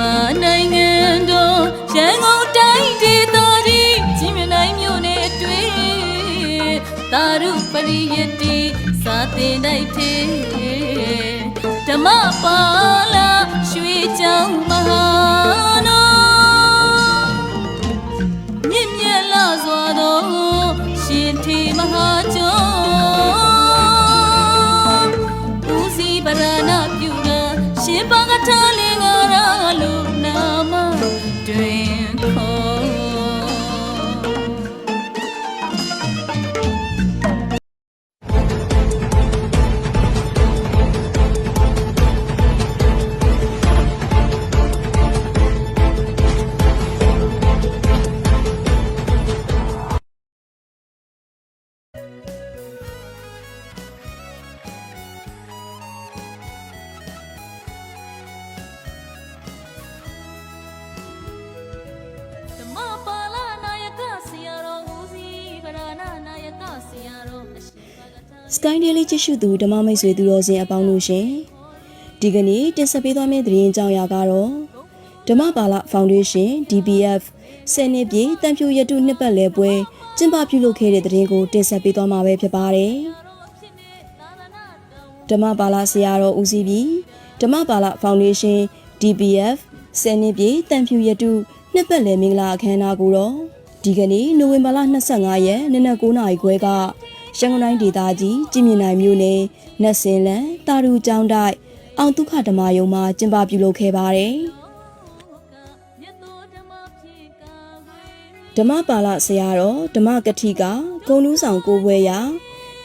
မာနိုင်ငံတော်ရန်ကုန်တိုင်းဒေသကြီးချင်းမြနိုင်မြို့နယ်အတွင်းသာရုပရိယတ္တိစာတင်တိုက်ထေဓမ္မပါလာရွှေချောင်းမဟာ Sky Daily ကြည့်ရှုသူဓမ္မမိတ်ဆွေသူတော်စင်အပေါင်းတို့ရှင်ဒီကနေ့တင်ဆက်ပေးသွားမယ့်သတင်းကြောင်းရာကတော့ဓမ္မပါဠဖောင်ဒေးရှင်း DBF ဆယ်နှစ်ပြည့်တန်ဖြူရတုနှစ်ပတ်လည်ပွဲကျင်းပပြုလုပ်ခဲ့တဲ့သတင်းကိုတင်ဆက်ပေးသွားမှာပဲဖြစ်ပါတယ်ဓမ္မပါဠဆရာတော်ဦးစီးပြီးဓမ္မပါဠဖောင်ဒေးရှင်း DBF ဆယ်နှစ်ပြည့်တန်ဖြူရတုနှစ်ပတ်လည်မင်္ဂလာအခမ်းအနားကိုတော့ဒီကနေ့နိုဝင်ဘာလ25ရက်နေ့နက်9:00နာရီခွဲက ရှမ်းကုန်းတိုင်းဒေသကြီးကြည်မြင့်နိုင်မြို့နယ်နတ်စင်လန်တာရူကျောင်းတိုက်အောင်ဒုက္ခဓမ္မယုံမှာကျင်းပပြုလုပ်ခဲ့ပါတယ်။မြတ်သောဓမ္မဖြစ်ကာဝေဓမ္မပါဠဆရာတော်ဓမ္မကတိကဂုံလူးဆောင်ကိုပွဲရာ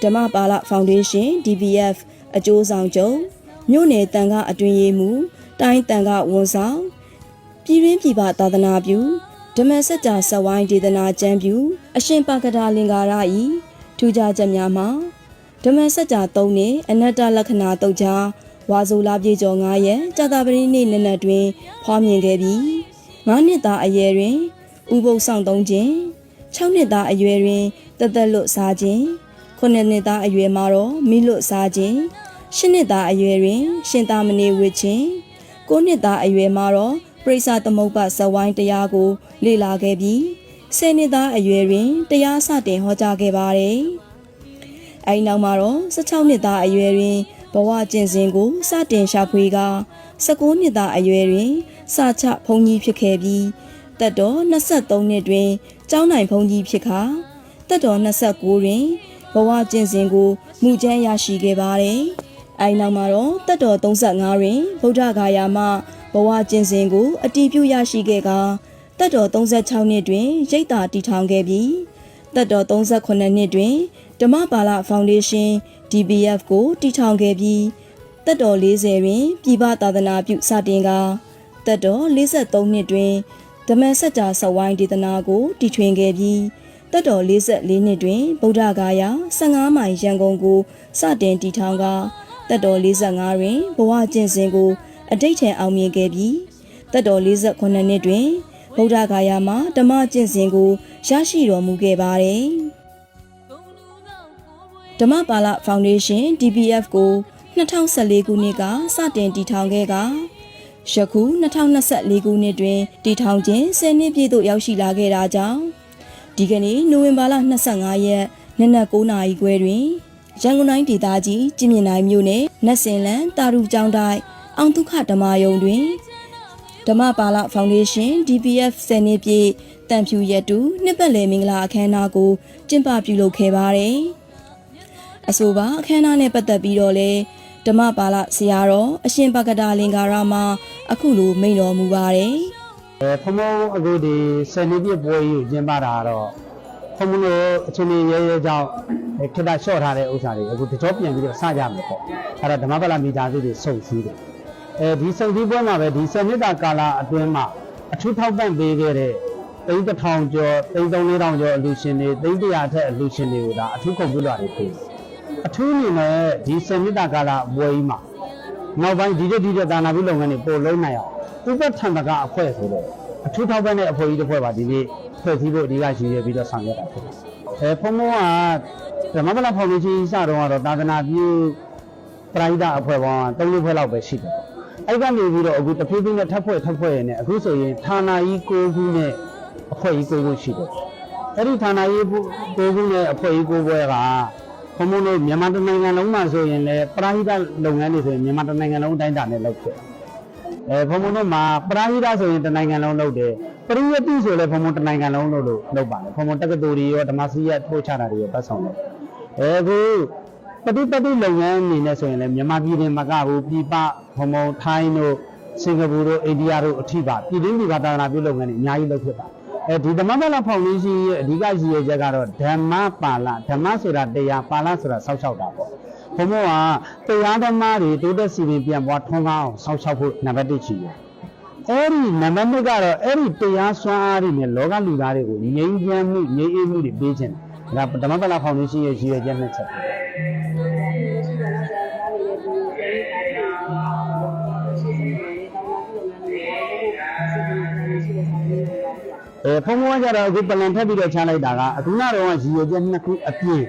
ဓမ္မပါဠဖောင်ဒေးရှင်း DBF အကျိုးဆောင်ချုပ်မြို့နယ်တန်ခအတွင်ရေးမှုတိုင်းတန်ခဝန်ဆောင်ပြည်ရင်းပြည်ပသာသနာပြုဓမ္မစကြာစဝိုင်းဒေသနာကျမ်းပြု အရှင်ပါကတာလင်္ကာရဤ ထူးခြားချက်များမှာဓမ္မစကြာ၃နှစ်အနတ္တလက္ခဏာတုတ်ချာဝါဆိုလာပြေကျော်9ရက်ကြာတာပတိနေ့နက်နက်တွင် ဖွားမြင်ခဲ့ပြီး9နှစ်သားအရွယ်တွင်ဥပုပ်ဆောင်သုံးခြင်း6နှစ်သားအရွယ်တွင်တသက်လွတ်စားခြင်း9နှစ်သားအရွယ်မှာတော့မိလွတ်စားခြင်း10နှစ်သားအရွယ်တွင် ရှင်သာမဏေဝတ်ခြင်း9နှစ်သားအရွယ်မှာတော့ပရိစ္ဆသမုပ္ပါဇဝိုင်းတရားကို လေ့လာခဲ့ပြီး 10နှစ်သားအရွယ်တွင်တရားစတင်ဟောကြားခဲ့ပါတယ်။အဲဒီနောက်မှာတော့16နှစ်သားအရွယ်တွင်ဘဝကျင့်စဉ်ကိုစတင်ရှာဖွေကာ19နှစ်သားအရွယ်တွင်စာချဘုံကြီးဖြစ်ခဲ့ပြီးတက်တော်23နှစ်တွင်ကျောင်းနိုင်ဘုန်းကြီးဖြစ်ခါတက်တော်29တွင်ဘဝကျင့်စဉ်ကိုမူကျန်းရရှိခဲ့ပါတယ်။အဲဒီနောက်မှာတော့တက်တော်35တွင်ဗုဒ္ဓဂါယာမှဘဝကျင့်စဉ်ကိုအတည်ပြုရရှိခဲ့ကာ တက်တော်36နှစ်တွင်ရိတ်တာတည်ထောင်ခဲ့ပြီးတက်တော်38နှစ်တွင်ဓမ္မပါဠဖောင်ဒေးရှင်း DBF ကိုတည်ထောင်ခဲ့ပြီးတက်တော်40တွင်ပြည်ပသာသနာပြုစတင်ကာတက်တော်43နှစ်တွင်ဓမ္မစကြာစဝိုင်းဒေသနာကိုတီထွင်ခဲ့ပြီးတက်တော်44နှစ်တွင်ဗုဒ္ဓဂါယာ15မိုင်ရန်ကုန်ကိုစတင်တည်ထောင်ကတက်တော်45တွင်ဘဝကျင့်စဉ်ကိုအတိတ်ထံအောင်မြင်ခဲ့ပြီးတက်တော်48နှစ်တွင် ဗုဒ္ဓဂါယာမှာဓမ္မကျင့်စဉ်ကိုရရှိတော်မူခဲ့ပါတယ်ဂုံလူကောင်ကိုဝေဓမ္မပါဠဖောင်ဒေးရှင်း DBF ကို2014ခုနှစ်ကစတင်တည်ထောင်ခဲ့ကယခု2024ခုနှစ်တွင်တည်ထောင်ခြင်း10နှစ်ပြည့်သို့ရောက်ရှိလာခဲ့တာကြောင့်ဒီကနေ့နိုဝင်ဘာလ25ရက်နနက်9:00နာရီခွဲတွင်ရန်ကုန်တိုင်းဒေသကြီးကြည်မြင့်နိုင်မြို့နယ်နတ်စင်လန်တာရူကျောင်းတိုက်အောင်ဒုက္ခဓမ္မယုံတွင် ဓမ္မပါဠဖောင်ဒေးရှင်း DBF 10နှစ်ပြည့်တန်ဖြူရက်တူနှစ်ပတ်လည်မင်္ဂလာအခမ်းအနားကိုကျင်းပပြုလုပ်ခဲ့ပါတယ်။အဆိုပါအခမ်းအနားနဲ့ပတ်သက်ပြီးတော့လေဓမ္မပါဠဆရာတော်အရှင်ပကတာလင်္ကာရမှာအခုလိုမိန့်တော်မူပါတယ်အဲဖမုံအခုဒီဆယ်နှစ်ပြည့်ပွဲကြီးကိုကျင်းပတာကတော့ဖမုံတို့အချင်းချင်းရဲရဲကြောင့်အဲခိတ္တလျှော့ထားတဲ့ဥစ္စာတွေအခုတကြောပြန်ပြီးတော့စကြမယ်ပေါ့အဲ့တော့ဓမ္မပလမိသားစုတွေစုံစည်းတယ် အဲဒီစုံစည်းပွဲမှာပဲဒီဆယ်နှစ်တာကာလအတွင်းမှာအထူးထောက်ပံ့ပေးခဲ့တဲ့သိန်းတစ်ထောင်ကျော်သိန်းသုံးလေးထောင်ကျော်အလူရှင်တွေသိန်းတရာထက်အလူရှင်တွေကိုဒါအထူးကွန်ပျူတာတွေပေးတယ်အထူးအနေနဲ့ဒီဆယ်နှစ်တာကာလပွဲကြီးမှာနောက်ပိုင်းဒီတက်ဒီတက်ဒါနာပြုလုပ်ငန်းတွေပို့လုံးနိုင်အောင်ဥပထံတကအဖွဲ့ဆိုတော့အထူးထောက်ပံ့တဲ့အဖွဲ့ကြီးတစ်ဖွဲ့ပါဒီနေ့ဖွဲ့စည်းဖို့အဓိကရှိရပြီးတော့ဆောင်ရွက်တာဖြစ်တယ်။အဲဖုံဖုံကဓမ္မပလဖောင်ဒေးရှင်းစတော့ကတော့သာသနာပြုပရိသတ်အဖွဲ့ပေါင်း3ဖွဲ့လောက်ပဲရှိတယ်။ အဲ့ကနေပြီးတော့အခုတဖြည်းဖြည်းနဲ့ထပ်ဖွဲ့ထပ်ဖွဲ့ရနေအခုဆိုရင်ဌာနကြီး၉ခုနဲ့အဖွဲ့ကြီး၉ခုရှိတယ်အဲ့ဒီဌာနကြီး၉ခုနဲ့အဖွဲ့ကြီး၉ဘွဲကဘုံဘုံတို့မြန်မာတိုင်းနိုင်ငံလုံးမှာဆိုရင်လည်းပရာဟိတလုပ်ငန်းတွေဆိုရင်မြန်မာတိုင်းနိုင်ငံလုံးအတိုင်းအတာနဲ့လုပ်တယ်အဲဘုံဘုံတို့မှာပရာဟိတဆိုရင်တိုင်းနိုင်ငံလုံးလုပ်တယ်ပရိယတိဆိုလည်းဘုံဘုံတိုင်းနိုင်ငံလုံးလုပ်လို့လုပ်ပါတယ်ဘုံဘုံတက္ကသိုလ်တွေရောဓမ္မစီရပို့ချတာတွေရောပတ်ဆောင်တယ်အဲအခု ပฏิပတ်တိလုပ်ငန်းအနေနဲ့ဆိုရင်လည်းမြန်မာပြည်တွင်မကဘူးပြည်ပဘုံဘုံထိုင်းတို့စင်ကာပူတို့အိန္ဒိယတို့အထိပါပြည်တွင်းပြည်ပသာသနာပြုလုပ်ငန်းတွေအများကြီးလုပ်ဖြစ်တာအဲဒီဓမ္မပါဠိဖောင်ဒေးရှင်းရဲ့အဓိကရည်ရွယ်ချက်ကတော့ဓမ္မပါဠိဓမ္မဆိုတာတရားပါဠိဆိုတာစောက်ရှောက်တာပေါ့ဘုံဘုံကတရားဓမ္မတွေတိုးတက်စီရင်ပြန်ပွားထွန်းကားအောင်စောက်ရှောက်ဖို့နံပါတ်1ချီတယ်အဲ့ဒီနံပါတ်2ကတော့အဲ့ဒီတရားစွမ်းအားတွေနဲ့လောကလူသားတွေကိုငြိမ်းချမ်းမှုငြိမ်းအေးမှုတွေပေးခြင်းဒါဓမ္မပါဠိဖောင်ဒေးရှင်းရဲ့ရည်ရွယ်ချက်နဲ့ချက်ပဲ အဲဖုံဖုံကကြတော့အခုပလန်ထပ်ပြီးတော့ချလိုက်တာကအခုနတော့ရည်ရွယ်ချက်နှစ်ခုအပြည့်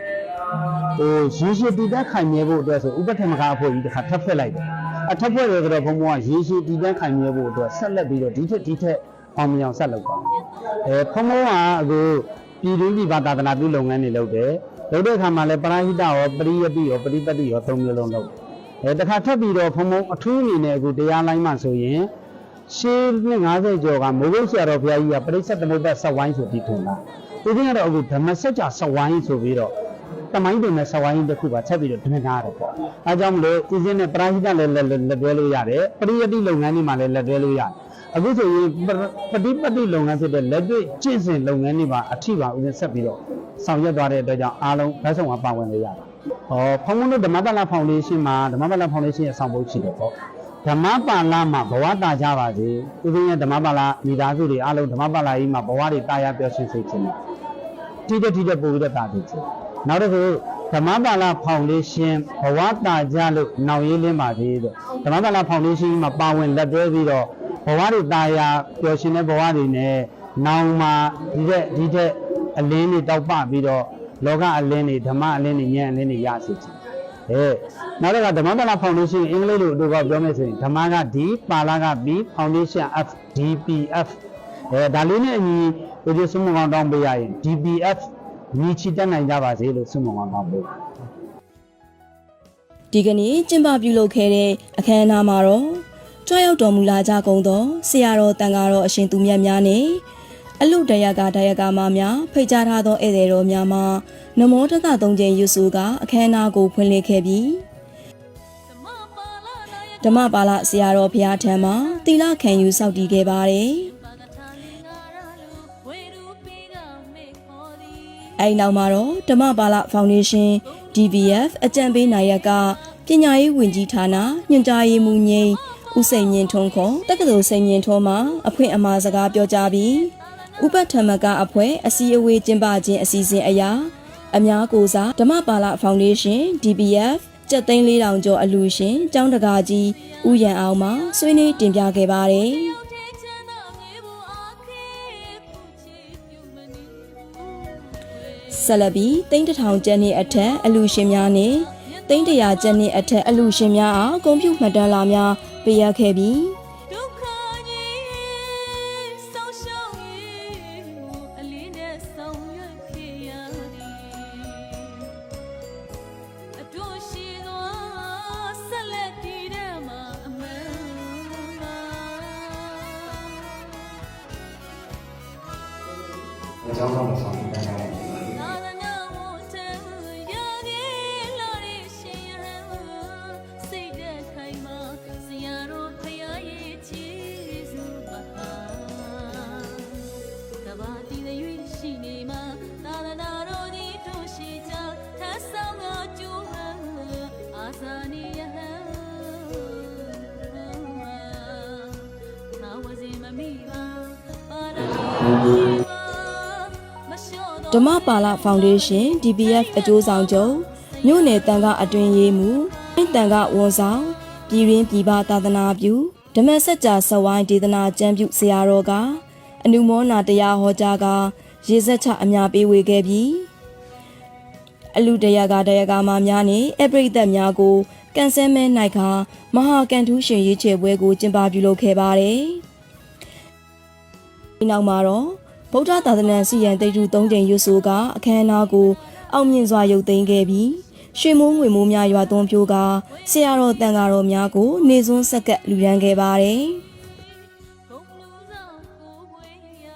ဟိုရေရှည်တည်တဲ့ခိုင်မြဲဖို့အတွက်ဆိုဥပထမကအဖို့ကြီးတစ်ခါထပ်ဖွဲ့လိုက်တယ်အထပ်ဖွဲ့တယ်ဆိုတော့ဖုံဖုံကရေရှည်တည်တဲ့ခိုင်မြဲဖို့အတွက်ဆက်လက်ပြီးတော့ဒီထက်ဒီထက်အောင်မြင်အောင်ဆက်လုပ်ပါအဲဖုံဖုံကအခုပြည်တွင်းပြည်ပသာသနာပြုလုပ်ငန်းတွေလုပ်တယ်လုပ်တဲ့အခါမှာလည်းပရာဟိတရောပရိယတိရောပရိပတ်တိရောသုံးမျိုးလုံးလုပ်တယ်အဲတခါထပ်ပြီးတော့ဖုံဖုံအထူးအနေနဲ့အခုတရားလိုင်းမှဆိုရင် ရှေးနှစ်50ကျော်ကမိုးကုတ်ဆရာတော်ဘုရားကြီးကပရိစ္ဆေသမုပ္ပါဆက်ဝိုင်းဆိုပြီးထွန်တာဒီနေ့ကတော့အခုဓမ္မစကြာဆက်ဝိုင်းဆိုပြီးတော့တမိုင်းတွင်မဲ့ဆက်ဝိုင်းတစ်ခုပါချက်ပြီးတော့ဒဏ္ဍာရတယ်ပေါ့အဲကြောင့်မလို့ဒီစင်းနဲ့ပရာဟိတလည်းလက်လက်တွဲလို့ရတယ်ပရိယတိလုပ်ငန်းတွေမှာလည်းလက်တွဲလို့ရတယ်အခုဆိုရင်ပฏิပတ်တိလုပ်ငန်းဖြစ်တဲ့လက်တွေ့ကျင့်စဉ်လုပ်ငန်းတွေမှာအထိပါဦးစဉ်ဆက်ပြီးတော့ဆောင်ရွက်သွားတဲ့အတွက်ကြောင့်အားလုံးဘက်ဆောင်ကပါဝင်လို့ရတာဟောဖုံဖုံတို့ဓမ္မပလဖောင်ဒေးရှင်းမှာဓမ္မပလဖောင်ဒေးရှင်းရဲ့ဆောင်ပုဒ်ရှိတယ်ပေါ့ ဓမ္မပါဠမှာဘဝတာကြပါစေသူတို့ရဲ့ဓမ္မပါဠမိသားစုတွေအားလုံးဓမ္မပါဠကြီးမှာဘဝတွေတာယာပျော်ရွှင်စေခြင်းတိတက်တိတက်ပို့ပြီးတော့တာစေခြင်းနောက်တစ်ခုဓမ္မပါဠဖောင်ဒေးရှင်းဘဝတာကြလို့နောက်ရေးလင်းပါသေးတဲ့ဓမ္မပါဠဖောင်ဒေးရှင်းမှာပါဝင်လက်တွဲပြီးတော့ဘဝတွေတာယာပျော်ရွှင်တဲ့ဘဝတွေနဲ့နောင်မှာဒီတဲ့ဒီတဲ့အလင်းတွေတောက်ပပြီးတော့လောကအလင်းတွေဓမ္မအလင်းတွေဉာဏ်အလင်းတွေရစေခြင်း ဟဲ့နောက်တစ်ခါဓမ္မပါဠဖောင်ဒေးရှင်းအင်္ဂလိပ်လိုအတူကပြောမယ်ဆိုရင်ဓမ္မက D ပါဠက B ဖောင်ဒေးရှင်း F DPF အဲဒါလေးနဲ့အညီဒီလိုစုံမကောင်တောင်းပေးရရင် DPF ညီချီတက်နိုင်ကြပါစေလို့စုံမကောင်တောင်းပေးဒီကနေ့ကျင်းပပြုလုပ်ခဲ့တဲ့အခမ်းအနားမှာတော့ကြွရောက်တော်မူလာကြကုန်သောဆရာတော်တန်ဃာတော်အရှင်သူမြတ်များနဲ့ အလုတရကဒယကမများဖိတ်ကြားထားသောဧည့်သည်တော်များမှနမောတကသုံးကျင်းရွစုကအခမ်းအနားကိုဖွင့်လှစ်ခဲ့ပြီးဓမ္မပါဠနာယဓမ္မပါဠဆရာတော်ဘုရားထံမှာသီလခံယူစောင့်တည်ခဲ့ပါတယ်ပါကထာနေငါရလူဝေရူပိကမေခောဒီ။အဲဒီနောက်မှာတော့ဓမ္မပါဠဖောင်ဒေးရှင်း DVF အကြံပေးနိုင်ရကပညာရေးဝန်ကြီးဌာနညွှန်ကြားရေးမှူးငိမ့်ဦးစိန်မြင့်ထွန်းခေါ်တက္ကသိုလ်စိန်မြင့်ထွန်းမှာအဖွင့်အမှာစကားပြောကြားပြီး ဥပထမကအဖွဲ့အစည်းအဝေးကျင်းပခြင်းအစီအစဉ်အရာအများကိုစားဓမ္မပါဠဖောင်ဒေးရှင်း DBF ကျပ်သိန်း၄000ကျော်အလူရှင်ကျောင်းတကာကြီးဦးရန်အောင်မှဆွေးနွေးတင်ပြခဲ့ပါတယ်ထေချမ်းသာမြေဘူးအခေခုချီပြုမနီဆက်လက်ပြီးတိန်းတထောင်ကျပ်နှစ်အထက်အလူရှင်များနဲ့တိန်းတရာကျပ်နှစ်အထက်အလူရှင်များအားဂုဏ်ပြုမှတ်တမ်းလာများပေးရခဲ့ပြီး အကြောင်းဆောင်ဆောင် ဓမ္မပါဠဖောင်ဒေးရှင်း DBF အကျိုးဆောင်ချုပ်မြို့နယ်တန်ခအတွင်ရေးမှုတန်ခဝန်ဆောင်ပြည်ရင်းပြည်ပသာသနာပြုဓမ္မစကြာစဝိုင်းဒေသနာကျမ်းပြုဆရာတော်ကအနုမောနာတရားဟောကြားကရေစက်ချအများပေးဝေခဲ့ပြီးအလူတရကတရကမများနဲ့အပရိသတ်များကိုကန်ဆယ်မဲနိုင်ကမဟာကန်ထူးရှင်ရေးချယ်ပွဲကိုကျင်းပပြုလုပ်ခဲ့ပါတယ်။ဒီနောက်မှာတော့ ဗုဒ္ဓသာသနာစီရန်တိတ်တူ၃ကြိမ်ရွတ်ဆိုကအခမ်းအနားကိုအောင်မြင်စွာရုပ်သိမ်းခဲ့ပြီးရွှေမိုးငွေမိုးများရွာသွန်းပြိုးကဆရာတော်တန်ဃာတော်များကိုနေစွန်းဆက်ကပ်လူရန်ခဲ့ပါတယ်။ ဂုံလူဆောင်ကိုဝေးရ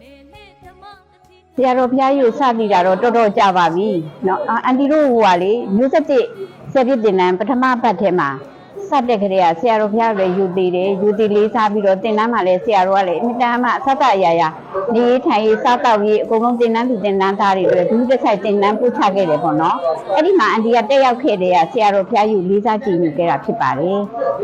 နေနဲ့ဓမ္မအတိ ဆရာတော်ဘုရားကြီးကိုစတည်တာတော့တော်တော်ကြာပါပြီเนาะအန်တီတို့ဟိုကလေမျိုးဆက်တစ်ဆယ်ပြည့်တင်တန်းပထမပတ်ထဲမှာစတဲ့ကလေးကဆရာတော်ဘုရားလည်းယူတည်တယ်ယူတည်လေးစားပြီးတော့တင်တန်းမှာလည်းဆရာတော်ကလည်းအမြဲတမ်းမှဆက်တအရာရာ နေရေးထိုင်ရေးစားတော့ရေးအကုန်လုံးတင်တန်းသူတင်တန်းသားတွေတွေဒုတစ်ဆိုင်တင်တန်းပို့ချခဲ့တယ်ပေါ့နော်အဲ့ဒီမှာအန်တီကတက်ရောက်ခဲ့တဲ့ကဆရာတော်ဘုရားယူလေးစားကြည်ညိုခဲ့တာဖြစ်ပါတယ်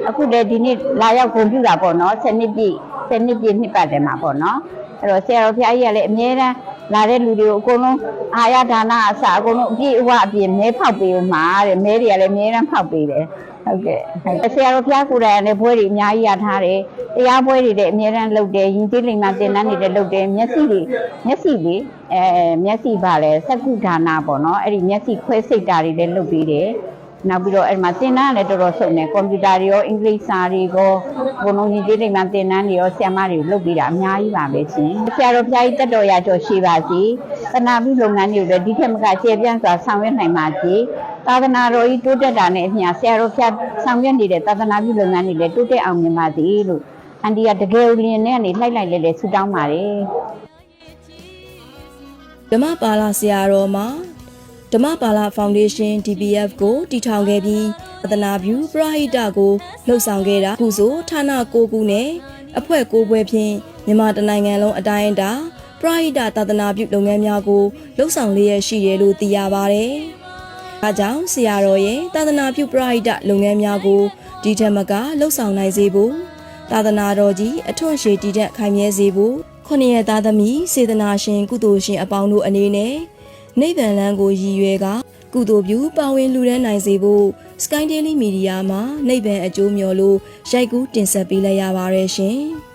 အခုလည်းဒီနေ့လာရောက်ဂုဏ်ပြုတာပေါ့နော်7နှစ်ပြည့်7နှစ်ပြည့်နှစ်ပတ်တယ်မှာပေါ့နော်အဲ့တော့ဆရာတော်ဘုရားကြီးကလည်းအမြဲတမ်း လာတဲ့လူတွေကိုအကုန်လုံးအာရဒါနအစအကုန်လုံးအပြည့်အဝအပြည့်မဲဖောက်ပေးဦးမှာတဲ့မဲတွေကလည်းအမြဲတမ်းဖောက်ပေးတယ်ဟုတ်ကဲ့ဟုတ်ဆရာတော်ဘုရားကိုယ်တိုင်ကလည်းဘွဲတွေအများကြီးရထားတယ်တရားဘွဲတွေလည်းအမြဲတမ်းလုပ်တယ်ယဉ်ကျေးလိမ္မာသင်တန်းတွေလည်းလုပ်တယ်မျက်စိတွေမျက်စိတွေအဲမျက်စိပါလဲစက္ကုဒါနပေါ့နော်အဲ့ဒီမျက်စိခွဲစိတ်တာတွေလည်းလုပ်ပေးတယ် နောက်ပြီးတော့အဲ့ဒီမှာသင်တန်းကလည်းတော်တော်ဆုံးတယ်ကွန်ပျူတာတွေရောအင်္ဂလိပ်စာတွေရောဘုံလုံးကြီးကြီးတွေမှာသင်တန်းတွေရောဆရာမတွေလုပ်ပေးတာအများကြီးပါပဲရှင်ဆရာတော်ဘုရားကြီးတက်တော်ရကြော်ရှိပါစေသနာပြုလုပ်ငန်းတွေကိုလည်းဒီထက်မကကျေပြန့်စွာဆောင်ရွက်နိုင်ပါစေသာသနာတော်ကြီးတိုးတက်တာနဲ့အမျှဆရာတော်ဘုရားဆောင်ရွက်နေတဲ့သာသနာပြုလုပ်ငန်းတွေလည်းတိုးတက်အောင်မြင်ပါစေလို့အန်ဒီကတကယ်လင်းနဲ့ကနေလှိုက်လိုက်လေလေဆူတောင်းပါတယ်ဓမ္မပါလာဆရာတော်မှာ ဓမ္မပါလာဖောင်ဒေးရှင်း DPF ကိုတည်ထောင်ခဲ့ပြီးအသနာပြုပရဟိတကိုလှုပ်ဆောင်ခဲ့တာကုဆိုဌာန၉ခုနဲ့အဖွဲ့၉ဘွဲဖြင့်မြန်မာတနိုင်ငံလုံးအတိုင်းအတာပရဟိတသာသနာပြုလုပ်ငန်းများကိုလှုပ်ဆောင်လျက်ရှိတယ်လို့သိရပါတယ်။ဒါကြောင့်ဆရာတော်ရဲ့သာသနာပြုပရဟိတလုပ်ငန်းများကိုဒီထက်မကလှုပ်ဆောင်နိုင်စေဖို့သာသနာတော်ကြီးအထွတ်ရှည်တည်တဲ့ခိုင်မြဲစေဖို့ခုနှစ်ရက်သားသမီးစေတနာရှင်ကုသိုလ်ရှင်အပေါင်းတို့အနေနဲ့ နိဗ္ဗာန်လမ်းကိုရည်ရွယ်ကကုသိုလ်ပြုပါဝင်လူဒန်းနိုင်စေဖို့ Sky Daily Media မှာနိဗ္ဗာန်အကျိုးမျှော်လို့ရိုက်ကူးတင်ဆက်ပေးလိုက်ရပါတယ်ရှင်။